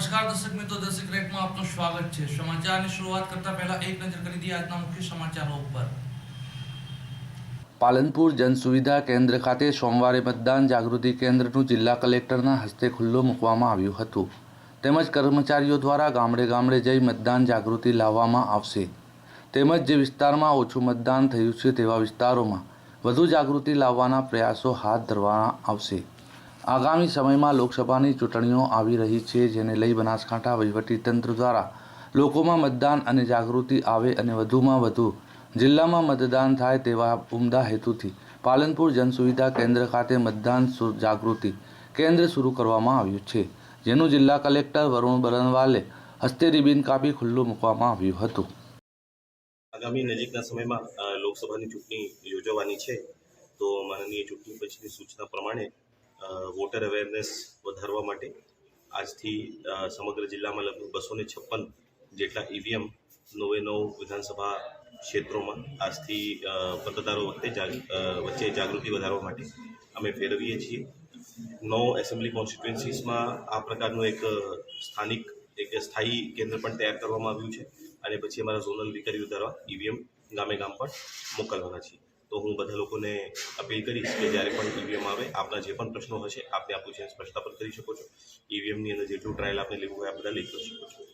નમસ્કાર દર્શક મિત્રો, દર્શક રેકમાં આપનું સ્વાગત છે. સમાચારની શરૂઆત કરતા પહેલા એક નજર કરી દઈએ આજના મુખ્ય સમાચારો ઉપર. પાલનપુર જનસુવિધા કેન્દ્ર ખાતે સોમવારે મતદાન જાગૃતિ કેન્દ્રનું જિલ્લા કલેક્ટરના હસ્તે ખુલ્લો મૂકવામાં આવ્યું હતું. તેમજ કર્મચારીઓ દ્વારા ગામડે ગામડે જઈ મતદાન જાગૃતિ લાવવામાં આવશે. તેમજ જે વિસ્તારમાં ઓછું મતદાન થયું છે તેવા વિસ્તારોમાં વધુ જાગૃતિ લાવવાના પ્રયાસો હાથ ધરવામાં આવશે. આગામી સમયમાં લોકસભાની ચૂંટણીઓ આવી રહી છે, જેને લઈ બનાસકાંઠા વહીવટીતંત્ર દ્વારા લોકોમાં મતદાન અને જાગૃતિ આવે અને વધુમાં વધુ જિલ્લામાં મતદાન થાય તેવા ઉમદા હેતુથી પાલનપુર જનસુવિધા કેન્દ્ર ખાતે મતદાન જાગૃતિ કેન્દ્ર શરૂ કરવામાં આવ્યું છે, જેનું જિલ્લા કલેક્ટર વરુણ બરનવાલે હસ્તે રિબિન કાપી ખુલ્લું મૂકવામાં આવ્યું હતું. આગામી નજીકના સમયમાં લોકસભાની ચૂંટણી યોજવાની છે, તો માનનીય ચૂંટણી પંચની સૂચના પ્રમાણે વોટર અવેરનેસ વધારવા માટે આજથી સમગ્ર જિલ્લામાં લગભગ બસો ને છપ્પન જેટલા ઈવીએમ નવે નવ વિધાનસભા ક્ષેત્રોમાં આજથી મતદારો વખતે વચ્ચે જાગૃતિ વધારવા માટે અમે ફેરવીએ છીએ. નવ એસેમ્બલી કોન્સ્ટિટ્યુએન્સીસમાં આ પ્રકારનું એક સ્થાનિક, એક સ્થાયી કેન્દ્ર પણ તૈયાર કરવામાં આવ્યું છે. અને પછી અમારા ઝોનલ અધિકારીઓ દ્વારા ઈવીએમ ગામે ગામ પણ મોકલવાના છે તો હું બધા લોકોને અપીલ કરીશ કે જ્યારે પણ ઈવીએમ આવે, આપના જે પણ પ્રશ્નો હશે, આપને આ પૂછીને સ્પષ્ટતા પણ કરી શકો છો. ઈવીએમની અંદર જેટલું ટ્રાયલ આપને લેવું હોય આ બધા લઈ શકો છો.